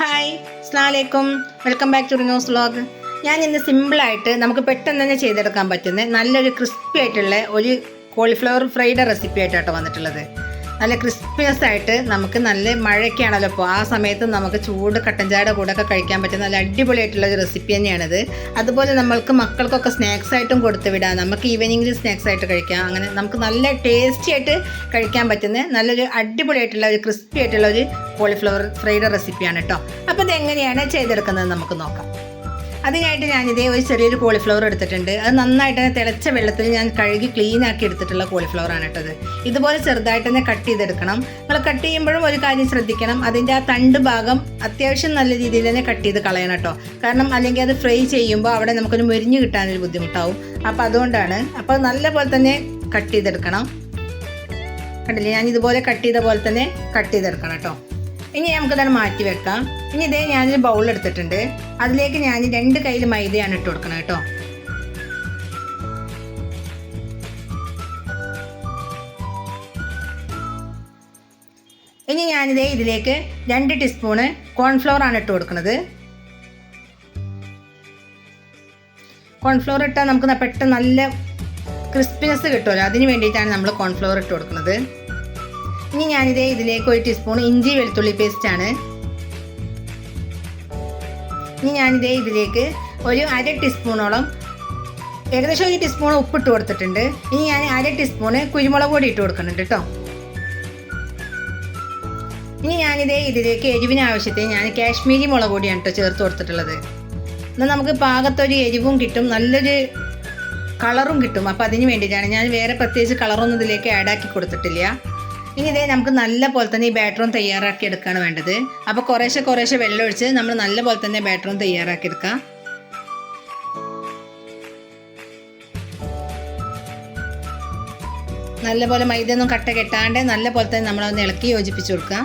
Hi സ്ലാലേക്കും welcome back to news vlog. ഞാൻ ഇന്ന് സിമ്പിളായിട്ട് നമുക്ക് പെട്ടെന്ന് തന്നെ ചെയ്തെടുക്കാൻ പറ്റുന്ന നല്ലൊരു ക്രിസ്പി ആയിട്ടുള്ള ഒരു കോളിഫ്ലവർ ഫ്രൈഡ് റെസിപ്പി ആയിട്ടാണ് വന്നിട്ടുള്ളത്. നല്ല ക്രിസ്പിയസ് ആയിട്ട് നമുക്ക് നല്ല മഴയ്ക്കാണല്ലോ അപ്പോൾ ആ സമയത്ത് നമുക്ക് ചൂട് കട്ടൻ കൂടെ ഒക്കെ കഴിക്കാൻ പറ്റുന്ന നല്ല അടിപൊളിയായിട്ടുള്ള ഒരു റെസിപ്പി തന്നെയാണിത്. അതുപോലെ നമ്മൾക്ക് മക്കൾക്കൊക്കെ സ്നാക്സ് ആയിട്ടും കൊടുത്തു വിടാം. നമുക്ക് ഈവനിങ്ങിൽ സ്നാക്സ് ആയിട്ട് കഴിക്കാം. അങ്ങനെ നമുക്ക് നല്ല ടേസ്റ്റി ആയിട്ട് കഴിക്കാൻ പറ്റുന്ന നല്ലൊരു അടിപൊളിയായിട്ടുള്ള ഒരു ക്രിസ്പി ആയിട്ടുള്ള ഒരു കോളിഫ്ലവർ ഫ്രൈഡ് റെസിപ്പിയാണ് കേട്ടോ അപ്പോൾ ഇത് എങ്ങനെയാണ് ചെയ്തെടുക്കുന്നത് നമുക്ക് നോക്കാം. അതിനായിട്ട് ഞാനിതേ ഒരു ചെറിയൊരു കോളിഫ്ലവർ എടുത്തിട്ടുണ്ട്. അത് നന്നായിട്ട് തന്നെ തിളച്ച വെള്ളത്തിൽ ഞാൻ കഴുകി ക്ലീൻ ആക്കി എടുത്തിട്ടുള്ള കോളിഫ്ലവർ ആണ് കേട്ടത്. ഇതുപോലെ ചെറുതായിട്ട് തന്നെ കട്ട് ചെയ്തെടുക്കണം. നമ്മൾ കട്ട് ചെയ്യുമ്പോഴും ഒരു കാര്യം ശ്രദ്ധിക്കണം. അതിന്റെ ആ തണ്ട് ഭാഗം അത്യാവശ്യം നല്ല രീതിയിൽ തന്നെ കട്ട് ചെയ്ത് കളയണം കേട്ടോ. കാരണം അല്ലെങ്കിൽ അത് ഫ്രൈ ചെയ്യുമ്പോൾ അവിടെ നമുക്കൊരു മുരിഞ്ഞ് കിട്ടാനൊരു ബുദ്ധിമുട്ടാവും. അപ്പോൾ അതുകൊണ്ടാണ്. അപ്പോൾ നല്ല പോലെ തന്നെ കട്ട് ചെയ്തെടുക്കണം. കണ്ടില്ലേ? ഞാൻ ഇതുപോലെ കട്ട് ചെയ്ത പോലെ തന്നെ കട്ട് ചെയ്തെടുക്കണം കേട്ടോ. ഇനി നമുക്കതാണ് മാറ്റി വെക്കാം. ഇനി ഇതേ ഞാനൊരു ബൗൾ എടുത്തിട്ടുണ്ട്. അതിലേക്ക് ഞാൻ രണ്ട് കയ്യിൽ മൈദയാണ് ഇട്ട് കൊടുക്കണം കേട്ടോ. ഇനി ഞാനിതേ ഇതിലേക്ക് രണ്ട് ടീസ്പൂണ് കോൺഫ്ലവർ ആണ് ഇട്ട് കൊടുക്കുന്നത് കോൺഫ്ലവർ ഇട്ടാൽ നമുക്ക് പെട്ടെന്ന് നല്ല ക്രിസ്പിനെസ് കിട്ടുമല്ലോ. അതിന് വേണ്ടിയിട്ടാണ് നമ്മൾ കോൺഫ്ലവർ ഇട്ട് കൊടുക്കുന്നത് ഇനി ഞാനിത് ഇതിലേക്ക് ഒരു ടീസ്പൂൺ ഇഞ്ചി വെളുത്തുള്ളി പേസ്റ്റ് ആണ്. ഇനി ഞാനിത് ഇതിലേക്ക് ഒരു അര ടീസ്പൂണോളം ഏകദേശം ഒരു ടീസ്പൂൺ ഉപ്പ് ഇട്ട് കൊടുത്തിട്ടുണ്ട്. ഇനി ഞാൻ അര ടീസ്പൂണ് കുരുമുളക് പൊടി ഇട്ട് കൊടുക്കുന്നുണ്ട് കേട്ടോ ഇനി ഞാനിത് ഇതിലേക്ക് എരിവിന് ആവശ്യത്തിന് ഞാൻ കാശ്മീരി മുളക് പൊടിയാണ് കേട്ടോ ചേർത്ത് കൊടുത്തിട്ടുള്ളത്. എന്നാൽ നമുക്ക് പാകത്തൊരു എരിവും കിട്ടും നല്ലൊരു കളറും കിട്ടും. അപ്പോൾ അതിന് വേണ്ടിയിട്ടാണ് ഞാൻ വേറെ പ്രത്യേകിച്ച് കളറൊന്നും ഇതിലേക്ക് ആഡ് ആക്കി കൊടുത്തിട്ടില്ല. ഇനി ഇതേ നമുക്ക് നല്ല പോലെ തന്നെ ഈ ബാറ്ററും തയ്യാറാക്കി എടുക്കുകയാണ് വേണ്ടത്. അപ്പോൾ കുറേശ്ശെ കുറേശ്ശെ വെള്ളം ഒഴിച്ച് നമ്മൾ നല്ല പോലെ തന്നെ ബാറ്ററും തയ്യാറാക്കി എടുക്കാം. നല്ല പോലെ ഒന്നും കട്ട കെട്ടാണ്ട് നല്ല പോലെ തന്നെ നമ്മളൊന്ന് ഇളക്കി യോജിപ്പിച്ച് കൊടുക്കാം.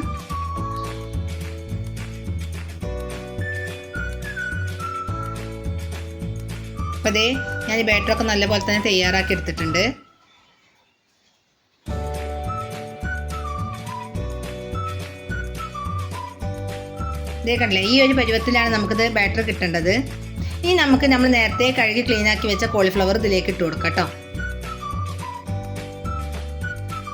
അപ്പോൾ ദേ ഞാൻ ഈ ബാറ്ററൊക്കെ നല്ല പോലെ തന്നെ തയ്യാറാക്കി എടുത്തിട്ടുണ്ട്. ഇതേ കണ്ടില്ലേ ഈ ഒരു പരുവത്തിലാണ് നമുക്കിത് ബാറ്റർ കിട്ടേണ്ടത്. ഇനി നമുക്ക് നമ്മൾ നേരത്തെ കഴുകി ക്ലീൻ ആക്കി വെച്ച കോളിഫ്ലവർ ഇതിലേക്ക് ഇട്ട് കൊടുക്കാം കേട്ടോ.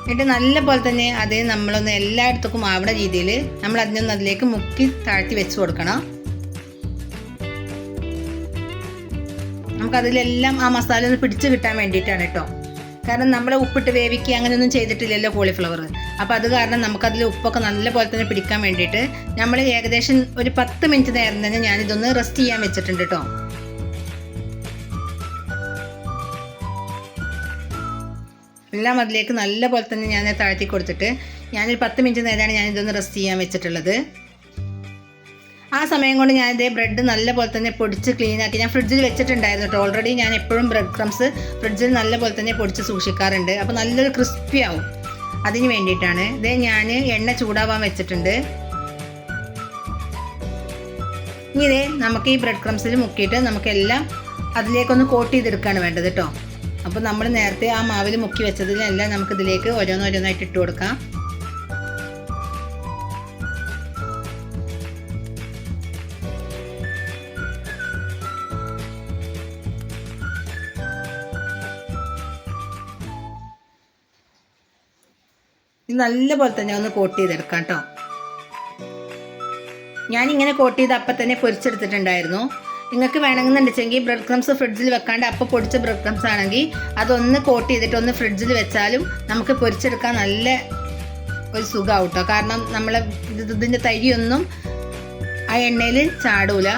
എന്നിട്ട് നല്ല പോലെ തന്നെ അത് നമ്മളൊന്ന് എല്ലായിടത്തേക്കും ആവുന്ന രീതിയിൽ നമ്മൾ അതിനൊന്ന് അതിലേക്ക് മുക്കി താഴ്ത്തി വെച്ച് കൊടുക്കണം. നമുക്കതിലെല്ലാം ആ മസാല പിടിച്ച് കിട്ടാൻ വേണ്ടിയിട്ടാണ് കേട്ടോ. കാരണം നമ്മൾ ഉപ്പിട്ട് വേവിക്കുക അങ്ങനെയൊന്നും ചെയ്തിട്ടില്ലല്ലോ കോളിഫ്ലവർ അപ്പോൾ അത് കാരണം നമുക്കതിൽ ഉപ്പൊക്കെ നല്ല പോലെ തന്നെ പിടിക്കാൻ വേണ്ടിയിട്ട് നമ്മൾ ഏകദേശം ഒരു പത്ത് മിനിറ്റ് നേരം തന്നെ ഞാനിതൊന്ന് റെസ്റ്റ് ചെയ്യാൻ വെച്ചിട്ടുണ്ട് കേട്ടോ എല്ലാം അതിലേക്ക് നല്ല പോലെ തന്നെ ഞാൻ താഴ്ത്തി കൊടുത്തിട്ട് ഞാനൊരു പത്ത് മിനിറ്റ് നേരമാണ് ഞാനിതൊന്ന് റെസ്റ്റ് ചെയ്യാൻ വെച്ചിട്ടുള്ളത്. ആ സമയം കൊണ്ട് ഞാൻ ഇതേ ബ്രെഡ് നല്ലപോലെ തന്നെ പൊടിച്ച് ക്ലീൻ ആക്കി. ഞാൻ ഫ്രിഡ്ജിൽ വെച്ചിട്ടുണ്ടായിരുന്നു കേട്ടോ ഓൾറെഡി ഞാൻ എപ്പോഴും ബ്രെഡ് ക്രംസ് ഫ്രിഡ്ജിൽ നല്ലപോലെ തന്നെ പൊടിച്ച് സൂക്ഷിക്കാറുണ്ട്. അപ്പോൾ നല്ലൊരു ക്രിസ്പി ആവും. അതിന് വേണ്ടിയിട്ടാണ്. ഇതേ ഞാൻ എണ്ണ ചൂടാവാൻ വെച്ചിട്ടുണ്ട്. ഇനി ഇതേ നമുക്ക് ഈ ബ്രെഡ് ക്രംസിൽ മുക്കിയിട്ട് നമുക്കെല്ലാം അതിലേക്കൊന്ന് കോട്ട് ചെയ്തെടുക്കുകയാണ് വേണ്ടത് കേട്ടോ അപ്പോൾ നമ്മൾ നേരത്തെ ആ മാവിൽ മുക്കി വെച്ചതിലെല്ലാം നമുക്കിതിലേക്ക് ഓരോന്നോരോന്നായിട്ട് ഇട്ട് കൊടുക്കാം. ഇത് നല്ലപോലെ തന്നെ ഒന്ന് കോട്ട് ചെയ്തെടുക്കാം കേട്ടോ ഞാനിങ്ങനെ കോട്ട് ചെയ്ത് അപ്പം തന്നെ പൊരിച്ചെടുത്തിട്ടുണ്ടായിരുന്നു. നിങ്ങൾക്ക് വേണമെന്നുണ്ടെങ്കിൽ ബ്രെഡ് ക്രംസ് ഫ്രിഡ്ജിൽ വെക്കാണ്ട് അപ്പം പൊടിച്ച ബ്രെഡ് ക്രംസ് ആണെങ്കിൽ അതൊന്ന് കോട്ട് ചെയ്തിട്ട് ഒന്ന് ഫ്രിഡ്ജിൽ വെച്ചാലും നമുക്ക് പൊരിച്ചെടുക്കാൻ നല്ല ഒരു സുഖമാവും കേട്ടോ കാരണം നമ്മളെ ഇത് ഇതിന്റെ തരിയൊന്നും ആ എണ്ണയിൽ ചാടൂല.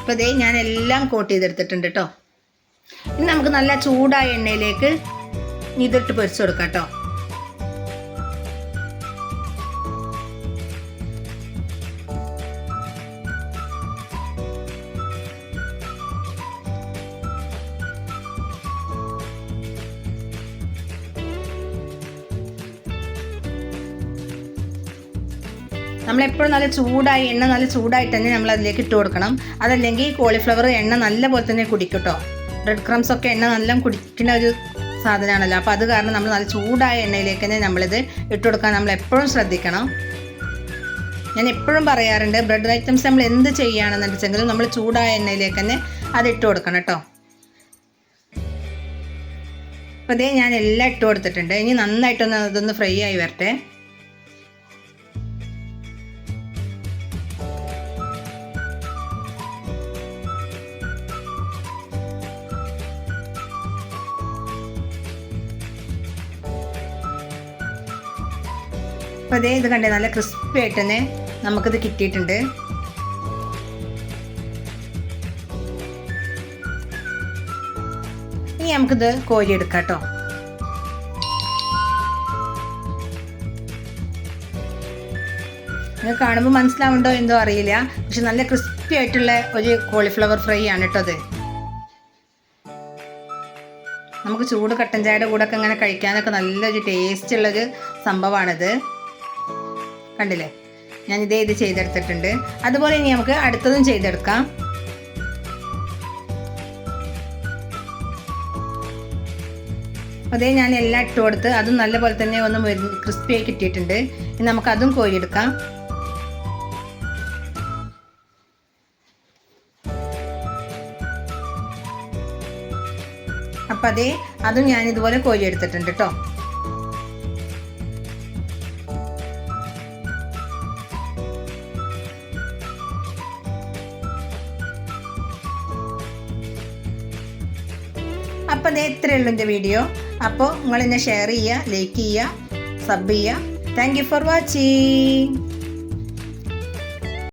അപ്പോൾ ഇതേ ഞാൻ എല്ലാം കോട്ട് ചെയ്തെടുത്തിട്ടുണ്ട് കേട്ടോ ഇനി നമുക്ക് നല്ല ചൂടായ എണ്ണയിലേക്ക് ഇതിട്ട് പൊരിച്ചു കൊടുക്കാം കേട്ടോ. നമ്മളെപ്പോഴും നല്ല ചൂടായി എണ്ണ നല്ല ചൂടായിട്ട് തന്നെ നമ്മൾ അതിലേക്ക് ഇട്ട് കൊടുക്കണം. അതല്ലെങ്കിൽ കോളിഫ്ലവർ എണ്ണ നല്ല പോലെ തന്നെ കുടിക്കും കേട്ടോ. ബ്രെഡ് ക്രംസ് ഒക്കെ എണ്ണ നല്ല കുടിക്കുന്ന ഒരു സാധനമാണല്ലോ. അപ്പോൾ അത് കാരണം നമ്മൾ നല്ല ചൂടായ എണ്ണയിലേക്ക് തന്നെ നമ്മളിത് ഇട്ട് കൊടുക്കാൻ നമ്മൾ എപ്പോഴും ശ്രദ്ധിക്കണം. ഞാൻ എപ്പോഴും പറയാറുണ്ട് ബ്രെഡ് ഐറ്റംസ് നമ്മൾ എന്ത് ചെയ്യുകയാണെന്ന് വെച്ചെങ്കിൽ നമ്മൾ ചൂടായ എണ്ണയിലേക്ക് തന്നെ അത് ഇട്ട് കൊടുക്കണം കേട്ടോ. അപ്പോൾ അതേ ഞാൻ എല്ലാം ഇട്ട് കൊടുത്തിട്ടുണ്ട്. ഇനി നന്നായിട്ടൊന്ന് അതൊന്ന് ഫ്രൈ ആയി വരട്ടെ. അപ്പോൾ അതേ ഇത് കണ്ടേ നല്ല ക്രിസ്പി ആയിട്ട് തന്നെ നമുക്കിത് കിട്ടിയിട്ടുണ്ട്. ഇനി നമുക്കിത് കോരി എടുക്കാം കേട്ടോ. നിങ്ങൾക്ക് കാണുമ്പോൾ മനസ്സിലാവുണ്ടോ എന്തോ അറിയില്ല. പക്ഷെ നല്ല ക്രിസ്പി ആയിട്ടുള്ള ഒരു കോളിഫ്ലവർ ഫ്രൈ ആണ് കേട്ടോ അത് നമുക്ക് ചൂട് കട്ടൻ ചായയുടെ കൂടെ ഒക്കെ ഇങ്ങനെ കഴിക്കാനൊക്കെ നല്ലൊരു ടേസ്റ്റ് ഉള്ളൊരു സംഭവമാണിത് കണ്ടില്ലേ? ഞാൻ ഇതേ ഇത് ചെയ്തെടുത്തിട്ടുണ്ട്. അതുപോലെ ഇനി നമുക്ക് അടുത്തതും ചെയ്തെടുക്കാം. അതേ ഞാൻ എല്ലാം ഇട്ട് കൊടുത്ത് അതും നല്ലപോലെ തന്നെ ഒന്ന് ക്രിസ്പിയായി കിട്ടിയിട്ടുണ്ട്. ഇനി നമുക്ക് അതും കോരിയെടുക്കാം. അപ്പം അതേ അതും ഞാൻ ഇതുപോലെ കോരിയെടുത്തിട്ടുണ്ട് കേട്ടോ അപ്പോൾ അതേ ഇത്രയേ ഉള്ളൂ എന്റെ വീഡിയോ. അപ്പോൾ നിങ്ങൾ എന്നെ ഷെയർ ചെയ്യുക ലൈക്ക് ചെയ്യുക സബ് ചെയ്യുക. Thank you for watching